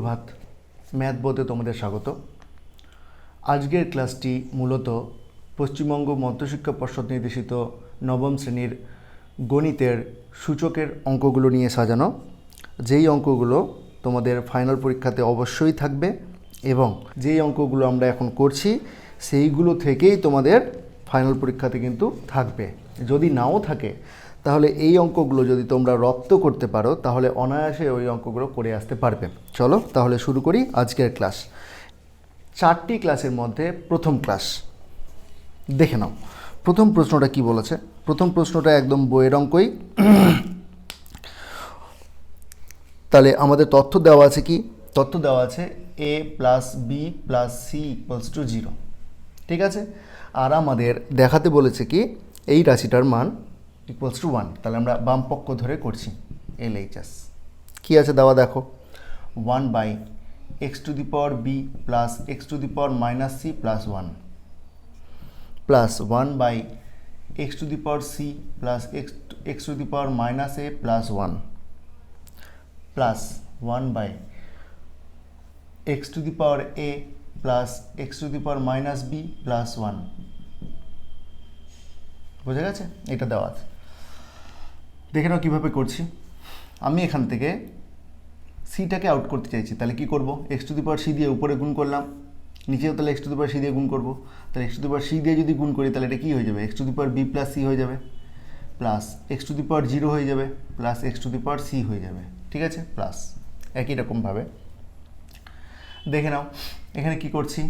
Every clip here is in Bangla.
সুপ্রভাত। ম্যাথ বোধে তোমাদের স্বাগত। আজকের ক্লাসটি মূলত পশ্চিমবঙ্গ মধ্যশিক্ষা পর্ষদ নির্দেশিত নবম শ্রেণির গণিতের সূচকের অঙ্কগুলো নিয়ে সাজানো। যেই অঙ্কগুলো তোমাদের ফাইনাল পরীক্ষাতে অবশ্যই থাকবে এবং যেই অঙ্কগুলো আমরা এখন করছি, সেইগুলো থেকেই তোমাদের ফাইনাল পরীক্ষাতে কিন্তু থাকবে। যদি নাও থাকে তাহলে এই অঙ্কগুলো যদি তোমরা রপ্ত করতে পারো, তাহলে অনায়াসে ওই অঙ্কগুলো করে আসতে পারবে। চলো, তাহলে শুরু করি আজকের ক্লাস। চারটি ক্লাসের মধ্যে প্রথম ক্লাস। দেখে নাও। প্রথম প্রশ্নটা কি বলেছে? প্রথম প্রশ্নটা একদম বইয়ের অঙ্কই। তাহলে আমাদের তথ্য দেওয়া আছে কি? তথ্য দেওয়া আছে a plus b plus c equals to zero ঠিক আছে? আর আমাদের দেখাতে বলেছে কি? এই রাশিটার মান ইকুয়ালস টু ওয়ান তাহলে আমরা বাম পক্ষ ধরে করছি এল এইচ এস কী আছে দেওয়া দেখো? One by x to the power b plus x to the power minus c plus one plus one by x to the power c plus x x to the power minus a plus one plus one by x to the power a plus x to the power minus b plus one বোঝা গেছে? এটা দেওয়া আছে। দেখে নাও কীভাবে করছি। আমি এখান থেকে সিটাকে আউট করতে চাইছি, তাহলে কি করব? X to the power c দিয়ে উপরে গুণ করলাম, নিচেও তাহলে x to the power c দিয়ে গুণ করব। তাহলে x to the power c দিয়ে যদি গুণ করি, তাহলে এটা কী হয়ে যাবে? X to the power b plus c হয়ে যাবে plus x to the power zero হয়ে যাবে plus x to the power c হয়ে যাবে, ঠিক আছে? প্লাস একই রকমভাবে দেখে নাও, এখানে কি করছি?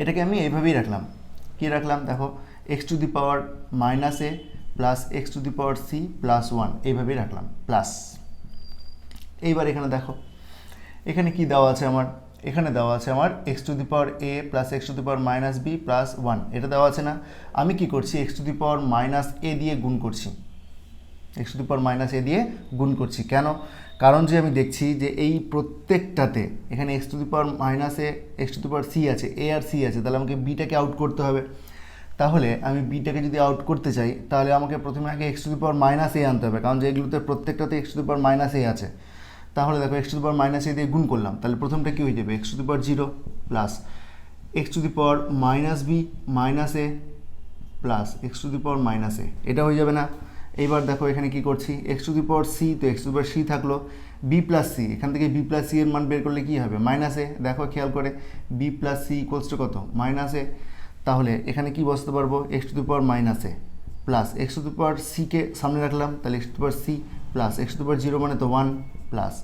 এটাকে আমি এইভাবেই রাখলাম। কি রাখলাম? দেখো x to the power minus a plus x to the power c plus one এইভাবেই রাখলাম প্লাস এইবার এখানে দেখো, এখানে কি দেওয়া আছে আমার? এখানে দেওয়া আছে আমার x to the power a plus x to the power minus b plus one এটা দেওয়া আছে না? আমি কি করছি? X to the power minus a দিয়ে গুণ করছি। X to the power minus a দিয়ে গুণ করছি। কেন? কারণ যে আমি দেখছি যে এই প্রত্যেকটাতে, এখানে x to the power minus x to the power c আছে এ আর সি আছে, তাহলে আমাকে বিটাকে আউট করতে হবে। তাহলে আমি বিটাকে যদি আউট করতে চাই, তাহলে আমাকে প্রথমে আগে x to the power minus a আনতে হবে, কারণ যে এগুলোতে প্রত্যেকটাতে x to the power minus a আছে। তাহলে দেখো x to the power minus a দিয়ে গুণ করলাম, তাহলে প্রথমটা কী হয়ে যাবে? X to the power zero plus x to the power minus b minus a plus x to the power minus a এটা হয়ে যাবে না? এইবার দেখো এখানে কি করছি? X to the power c তো এক্স টু পাওয়ার সি থাকল। বি প্লাস সি এখান থেকে বি প্লাস সি এর মান বের করলে কী হবে? মাইনাস এ দেখো খেয়াল করে b plus c equals to কত? মাইনাস এ তাহলে এখানে কি বসতে পারব? X to the power minus a plus x to the power সিকে সামনে রাখলাম, তাহলে x to the power c plus x to the power zero মানে তো one plus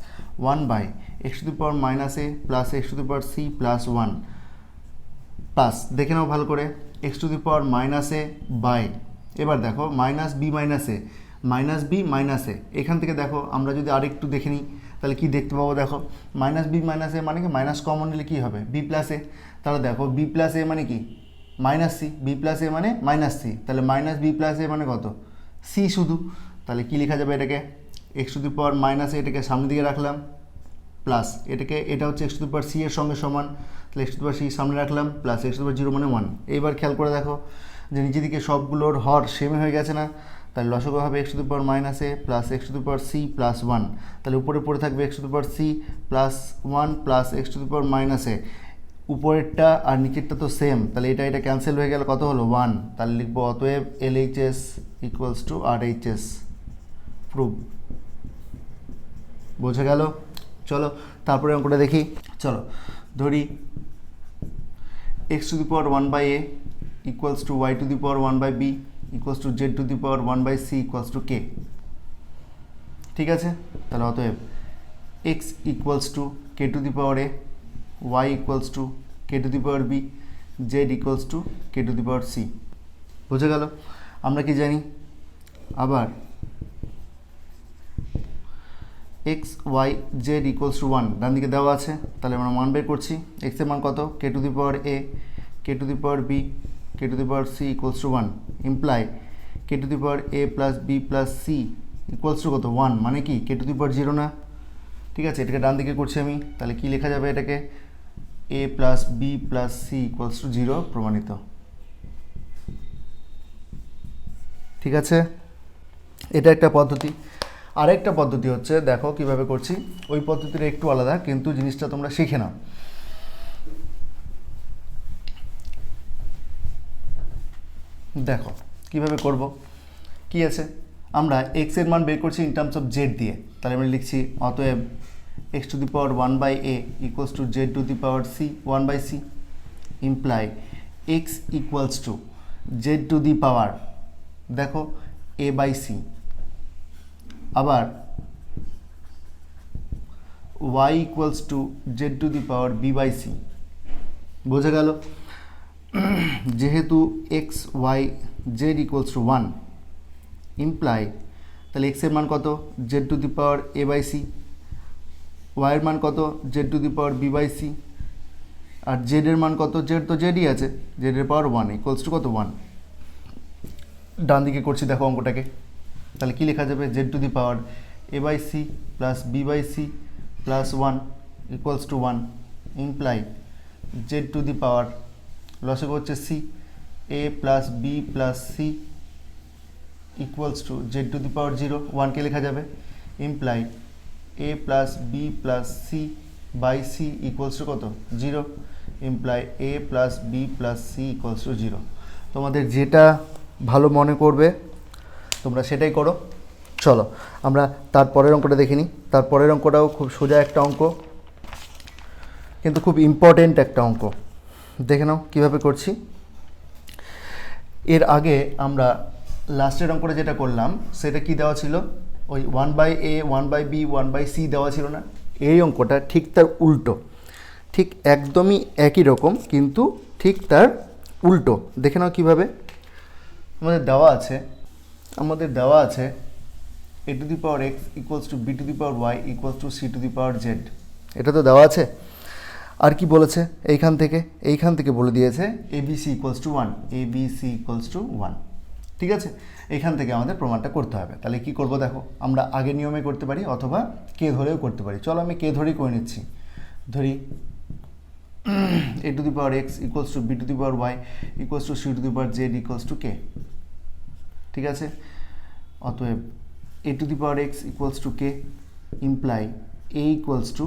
one by x to the power minus a plus x to the power c plus one plus দেখে নাও ভালো করে x to the power minus a by এবার দেখো minus b minus a minus b minus a এখান থেকে দেখো, আমরা যদি আরেকটু দেখে নিই, তাহলে কি দেখতে পাবো দেখো? মাইনাস বি মাইনাস এ মানে কি? মাইনাস কমন নিলে কী হবে? বি প্লাস এ তাহলে দেখো বি প্লাস এ মানে কি? Minus c b plus a মানে মাইনাস সি তাহলে মাইনাস বি প্লাস এ মানে কত? সি শুধু। তাহলে কী লেখা যাবে এটাকে? X to the power minus এটাকে সামনের দিকে রাখলাম প্লাস এটাকে, এটা হচ্ছে x to the power c এর সঙ্গে সমান। তাহলে x to the power c সামনে রাখলাম plus x to the power zero মানে ওয়ান এইবার খেয়াল করে দেখো যে নিচের দিকে সবগুলোর হর সেমে হয়ে গেছে না, তাহলে লসগো হবে x to the power minus a plus x to power c plus one তাহলে উপরে পড়ে থাকবে x to power c plus one plus x to the power minus a উপরেরটা আর নিচেরটা তো সেম তাহলে এটা এটা ক্যান্সেল হয়ে গেলে, কত হলো? ওয়ান তাহলে লিখব অতএব L H S equals to R H S prove বোঝা গেল? চলো, তারপরে অঙ্কটা দেখি। চলো, ধরি x to the power one by a equals to y to the power one by b equals to z to the power one by c equals to k ঠিক আছে? তাহলে অতএব x equals to k to the power a y equals to k to the power b z equals to k to the power c বোঝা গেল? আমরা কি জানি? আবার x y z equals to one ডান দিকে দেওয়া আছে। তাহলে আমরা মান বের করছি। এক্সের মান কত? K to the power A K to the power B K to the power C equals to one imply K to the power A plus B plus C equals to কত? ওয়ান মানে কি? কে টু দি পাওয়ার জিরো না? ঠিক আছে, এটাকে ডান দিকে করছি আমি। তাহলে কি লেখা যাবে এটাকে? A plus B plus C equals to zero প্রমাণিত। ঠিক আছে? এটা একটা পদ্ধতি। আরেকটা পদ্ধতি হচ্ছে, দেখো কীভাবে করছি। ওই পদ্ধতিটা একটু আলাদা, কিন্তু জিনিসটা তোমরা শিখে নাও। দেখো, কীভাবে করব? কি আছে? আমরা এক্সের মান বের করছি ইন টার্মস অফ জেড দিয়ে। তাহলে আমরা লিখছি, অতএব X to the power one by A equals to Z to the power C one by C imply X equals to Z to the power দেখো এ বাই সি আবার Y equals to Z to the power B by C বোঝা গেল? যেহেতু X Y Z equals to one imply তাহলে এক্সের মান কত? Z to the power A by C ওয়াইয়ের মান কত? Z to the power B by C R Z এর মান কত? জেড তো জেডই আছে। জেড এর পাওয়ার ওয়ান ইকুয়ালস টু কত? ওয়ান ডান দিকে করছি, দেখো অঙ্কটাকে। তাহলে কী লেখা যাবে? Z to the power A by C plus B by C plus one equals to one imply Z to the power লসক হচ্ছে C A plus B plus C equals to Z to the power zero ওয়ানকে লেখা যাবে? Imply A plus B plus C by C equals to কত? Zero imply A plus B plus C equals to zero তোমাদের যেটা ভালো মনে করবে, তোমরা সেটাই করো। চলো, আমরা তারপরের অঙ্কটা দেখে নিই। তারপরের অঙ্কটাও খুব সোজা একটা অঙ্ক, কিন্তু খুব ইম্পর্টেন্ট একটা অঙ্ক। দেখে নাও কীভাবে করছি। এর আগে আমরা লাস্টের অঙ্কটা যেটা করলাম, সেটা কি দেওয়া ছিল? ওই one by A one by B one by C দেওয়া ছিল না? এই অঙ্কটা ঠিক তার উল্টো। ঠিক একদমই একই রকম, কিন্তু ঠিক তার উল্টো। দেখে নাও কীভাবে। আমাদের দেওয়া আছে, আমাদের দেওয়া আছে A to the power X equals to B to the power Y equals to C to the power Z এটা তো দেওয়া আছে? আর কি বলেছে? এইখান থেকে এইখান থেকে বলে দিয়েছে A B C equals to one A B C equals to one ঠিক আছে? এখান থেকে আমাদের প্রমাণটা করতে হবে। তাহলে কি করব দেখো? আমরা আগে নিয়মে করতে পারি অথবা কে ধরেও করতে পারি। চলো আমি কে ধরেই করে নিচ্ছি। ধরি A to the power X equals to B to the power Y equals to C to the power Z equals to K ঠিক আছে? অতএব A to the power X equals to K imply A equals to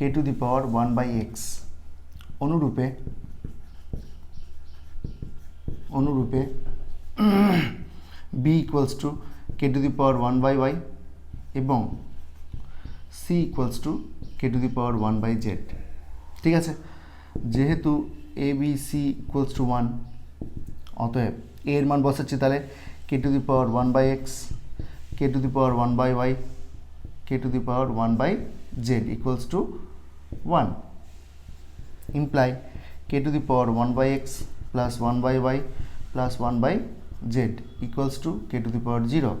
K to the power one by X অনুরূপে অনুরূপে B equals to K to the power one by Y এবং C equals to K to the power one by Z ঠিক আছে? যেহেতু A B C equals to one অতএব এ এর মান বসাচ্ছি তাহলে K to the power one by X K to the power one by Y K to the power one by Z equals to one imply K to the power one by X plus one by Y plus one by Z equals to K to the power zero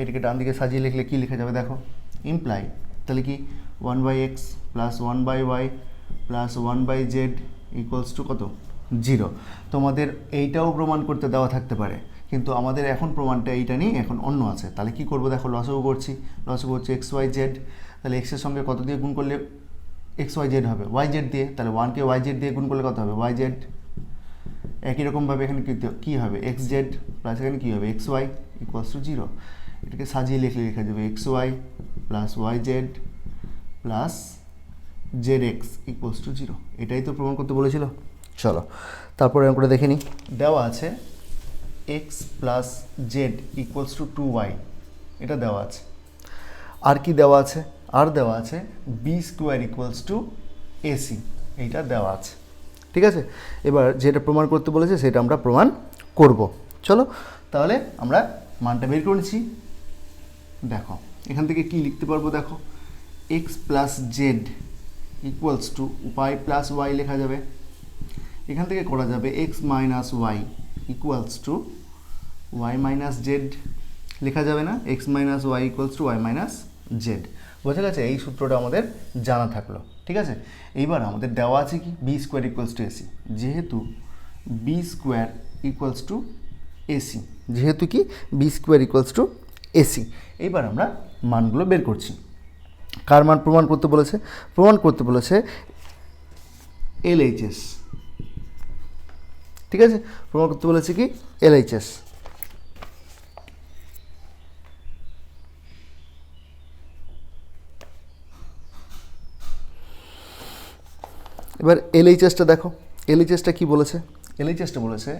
এটাকে ডান দিকে সাজিয়ে লিখলে কী লেখা যাবে দেখো? ইমপ্লাই তাহলে কি? One by X plus one by Y plus one by Z equals to কত? জিরো তোমাদের এইটাও প্রমাণ করতে দেওয়া থাকতে পারে, কিন্তু আমাদের এখন প্রমাণটা এইটা নেই এখন অন্য আছে। তাহলে কি করব দেখো? লসও করছি। লসও করছি এক্স ওয়াই জেড তাহলে এক্সের সঙ্গে কত দিয়ে গুণ করলে এক্স ওয়াই জেড হবে। ওয়াই জেড দিয়ে তাহলে ওয়ানকে ওয়াই জেড দিয়ে গুণ করলে কত হবে? ওয়াই জেড একই রকমভাবে এখানে কী কী হবে? এক্স জেড প্লাস এখানে কী হবে? X Y equals to zero এটাকে সাজিয়ে লিখলে লেখা যাবে X Y plus Y Z plus Z X equals to zero এটাই তো প্রমাণ করতে বলেছিল। চলো তারপরে অঙ্কটা দেখে নিই। দেওয়া আছে X plus Z equals to two Y এটা দেওয়া আছে। আর কি দেওয়া আছে? আর দেওয়া আছে B square equals to AC এইটা দেওয়া আছে। ঠিক আছে? এবার যেটা প্রমাণ করতে বলেছে সেটা আমরা প্রমাণ করব। চলো, তাহলে আমরা মানটা বের করে নিচ্ছি। দেখো, এখান থেকে কি লিখতে পারব দেখো? X plus Z equals to Y plus Y লেখা যাবে। এখান থেকে করা যাবে X minus Y equals to Y minus Z লেখা যাবে না? X minus Y equals to Y minus Z বোঝা গেছে এই সূত্রটা আমাদের জানা থাকল, ঠিক আছে? এইবার আমাদের দেওয়া আছে কি? B square equals to AC যেহেতু B square equals to AC যেহেতু কি? B square equals to AC এইবার আমরা মানগুলো বের করছি। কার মান প্রমাণ করতে বলেছে? প্রমাণ করতে বলেছে এলএইচএস ঠিক আছে? প্রমাণ করতে বলেছে কি? এলএইচএস এবার এলএইচএসটা দেখো। এলএইচএসটা কি বলেছে? এলএইচএসটা বলেছে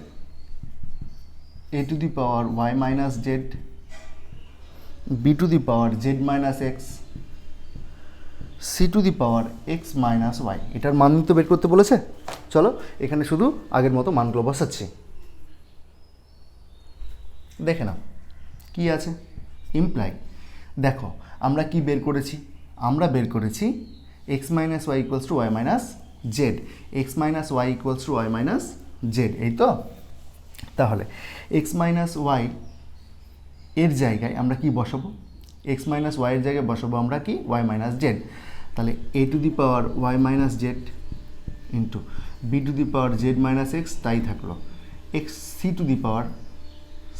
A to the power Y minus Z B to the power Z minus X C to the power X minus Y এটার মান তো বের করতে বলেছে। চলো, এখানে শুধু আগের মতো মানগুলো বসাচ্ছি। দেখে নাও, কি আছে? ইমপ্লাই দেখো, আমরা কি বের করেছি? আমরা বের করেছি X minus Y equals to Y minus Z X minus Y equals to Y minus Z এই তো তাহলে এক্স মাইনাস ওয়াই এর জায়গায় আমরা কি বসাবো? এক্স মাইনাস ওয়াইয়ের জায়গায় বসাবো আমরা কি? ওয়াই মাইনাস জেড তাহলে A to the power Y minus Z into B to the power Z minus X তাই থাকল। X C to the power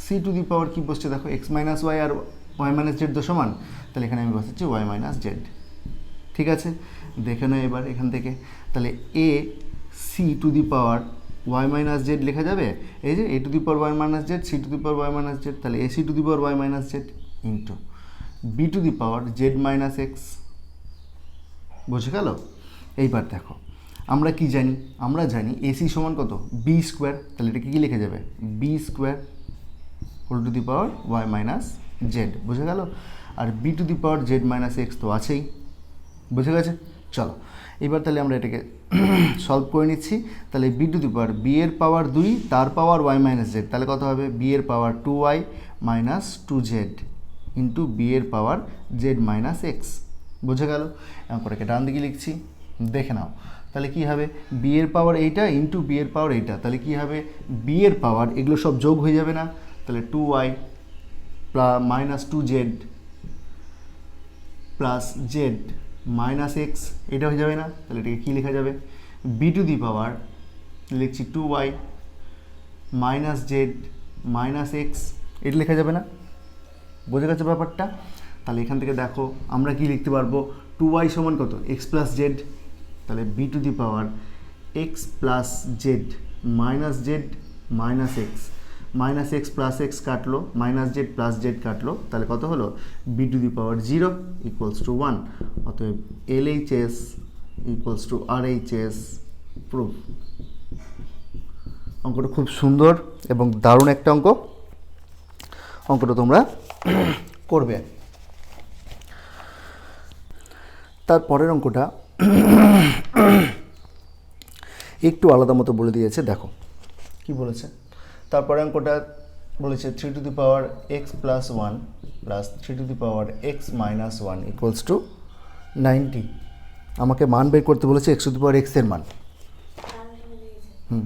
C to the power কী বসছে দেখো? এক্স মাইনাস ওয়াই আর ওয়াই মাইনাস জেড তো সমান। তাহলে এখানে আমি বসাচ্ছি ওয়াই মাইনাস জেড ঠিক আছে? দেখে নাও এবার এখান থেকে। তাহলে A C to the power Y minus Z লেখা যাবে? এই যে A to the power Y minus Z C to the power Y minus Z তাহলে A C to the power Y minus Z into B to the power Z minus X বুঝে গেল? এইবার দেখো, আমরা কি জানি? আমরা জানি এসি সমান কত? বি স্কোয়ার তাহলে এটা কী লিখে যাবে? B square whole to the power Y minus Z বুঝে গেল? আর B to the power Z minus X তো আছেই। বুঝে গেছে? চলো, এবার তাহলে আমরা এটাকে সলভ করে নিচ্ছি। তাহলে বি টু পাওয়ার বি এর পাওয়ার দুই, তার পাওয়ার ওয়াই মাইনাস জেড তাহলে কত হবে? বি এর power two Y minus two Z into B এর পাওয়ার জেড মাইনাস এক্স বুঝে গেল? করে ডান দিকে লিখছি, দেখে নাও। তাহলে কি হবে? বি এর পাওয়ার এইটা ইন্টু বি এর পাওয়ার এইটা। তাহলে কি হবে? বি এর পাওয়ার এগুলো সব যোগ হয়ে যাবে না। তাহলে two Y minus two Z plus Z minus X, এটা হয়ে যাবে না, তাহলে এটাকে কী লেখা যাবে? বি টু দি পাওয়ার, লিখছি two Y, minus Z, minus X, এটা লেখা যাবে না? বোঝা গেছে ব্যাপারটা? তাহলে এখান থেকে দেখো, আমরা কি লিখতে পারব? টু ওয়াই সমান কত? X plus Z. তাহলে B to the power, X plus Z, minus Z, minus X. Minus X plus X কাটলো মাইনাস জেড প্লাস জেড কাটলো, তাহলে কত হলো? B to the power zero equals to one অতএব L H S equals to R H S proof অঙ্কটা খুব সুন্দর এবং দারুণ একটা অঙ্ক। অঙ্কটা তোমরা করবে। তারপরের অঙ্কটা একটু আলাদা মতো বলে দিয়েছে, দেখো। কি বলেছে? তারপরে অঙ্কটা বলেছে three to the power X plus one plus three to the power X minus one equals to ninety আমাকে মান বের করতে বলেছে এক্স টু দি পাওয়ার এক্সের মান। হুম।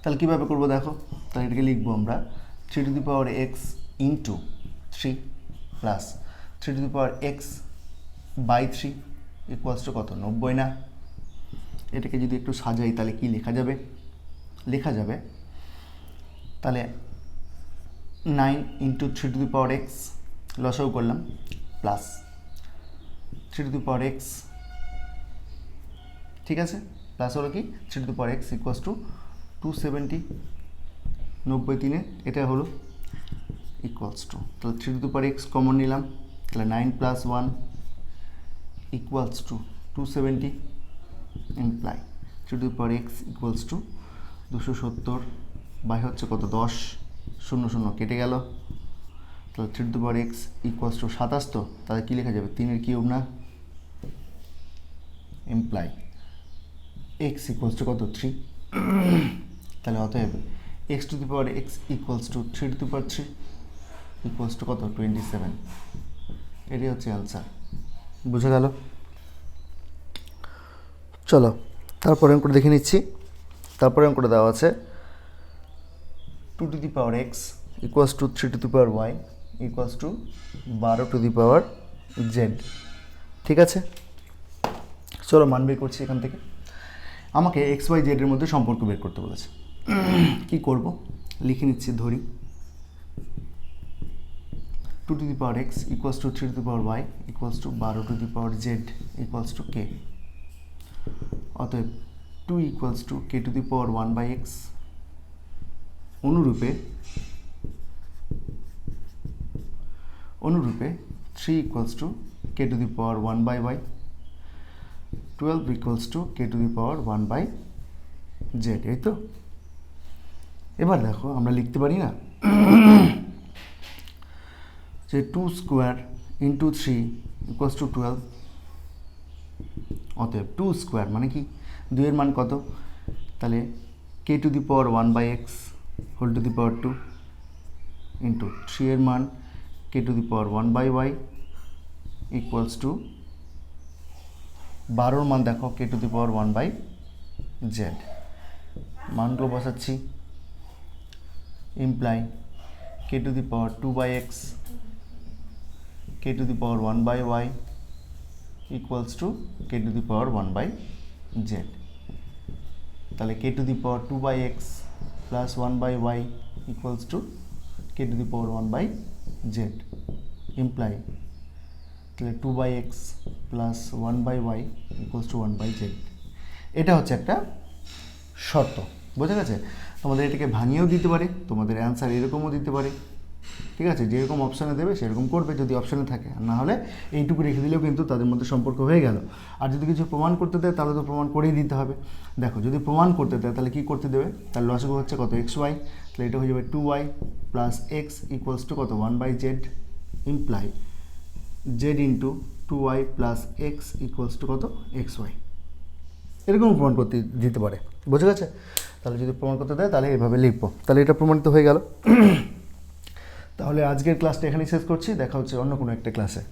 তাহলে কীভাবে করব দেখো? তাহলে এটাকে লিখব আমরা three to the power X into three plus three to the power X by three equals to কত? নব্বই না? এটাকে যদি একটু সাজাই তাহলে কি লেখা যাবে? লেখা যাবে। তাহলে nine into three to the power X লসও করলাম plus three to the power X ঠিক আছে? প্লাস হলো কি? Three to the power X equals to two seventy নব্বই তিনে, এটা হলো ইকুয়ালস টু তাহলে three to the power X common নিলাম, তাহলে nine plus one equals to two seventy imply three to the power X equals to দুশো সত্তর বাই হচ্ছে কত? দশ, শূন্য শূন্য, কেটে গেল। তাহলে three to power X equals to সাতাশ, তো তাহলে কী লেখা যাবে? তিনের কিউব না? ইমপ্লাই এক্স ইকুয়ালস টু কত? থ্রি। তাহলে অতএব X to the power X equals to three to the power three equals to কত? টোয়েন্টি সেভেন এটাই হচ্ছে অ্যান্সার বুঝে গেল? চলো, তারপরে অঙ্কটা দেখে নিচ্ছি। তারপরে অঙ্কটা দেওয়া আছে two to the power X equals to three to the power Y equals to বারো টু দি পাওয়ার জেড ঠিক আছে? চলো মান বের করছি এখান থেকে। আমাকে এক্স ওয়াই জেডের মধ্যে সম্পর্ক বের করতে বলেছে। কি করব? লিখে নিচ্ছি, ধরি। Two to the power X equals to three to the power Y equals to বারো to the power Z equals to K অতএব two equals to K to the power one by X অনুরূপে অনুরূপে three equals to K to the power one by Y twelve equals to K to the power one by Z এই তো? এবার দেখো, আমরা লিখতে পারি না? যে two square into three equals to twelve অতএব টু স্কোয়ার মানে কি? দুইয়ের মান কত? তাহলে K to the power one by X whole to the power two into three এর মান K to the power one by Y equals to বারোর মান দেখো K to the power one by Z মানগুলো বসাচ্ছি। Imply K to the power two by X K to the power one by y equals to k to the power one by z তাহলে k to the power two by x plus one by y equals to k to the power one by z imply তাহলে two by x plus one by y equals to one by z এটা হচ্ছে একটা শর্ত, বোঝা গেছে? তোমাদের এটাকে ভাঙিয়েও দিতে পারে, তোমাদের অ্যান্সার এরকমও দিতে পারে। ঠিক আছে? যেরকম অপশানে দেবে, সেরকম করবে যদি অপশানে থাকে। আর না হলে এইটুকু রেখে দিলেও কিন্তু তাদের মধ্যে সম্পর্ক হয়ে গেল। আর যদি কিছু প্রমাণ করতে দেয়, তাহলে তো প্রমাণ করেই দিতে হবে। দেখো, যদি প্রমাণ করতে দেয়, তাহলে কী করতে দেবে? তার লসগো হচ্ছে কত? এক্স ওয়াই তাহলে এটা হয়ে যাবে two y plus x equals to কত? One by z imply z into two y plus x equals to কত? এক্স ওয়াই এরকম প্রমাণ করতে দিতে পারে। বুঝে গেছে? তাহলে যদি প্রমাণ করতে দেয়, তাহলে এভাবে লিখব। তাহলে এটা প্রমাণিত হয়ে গেল। তাহলে আজকের ক্লাসটা এখানেই শেষ করছি। দেখা হচ্ছে অন্য কোনো একটা ক্লাসে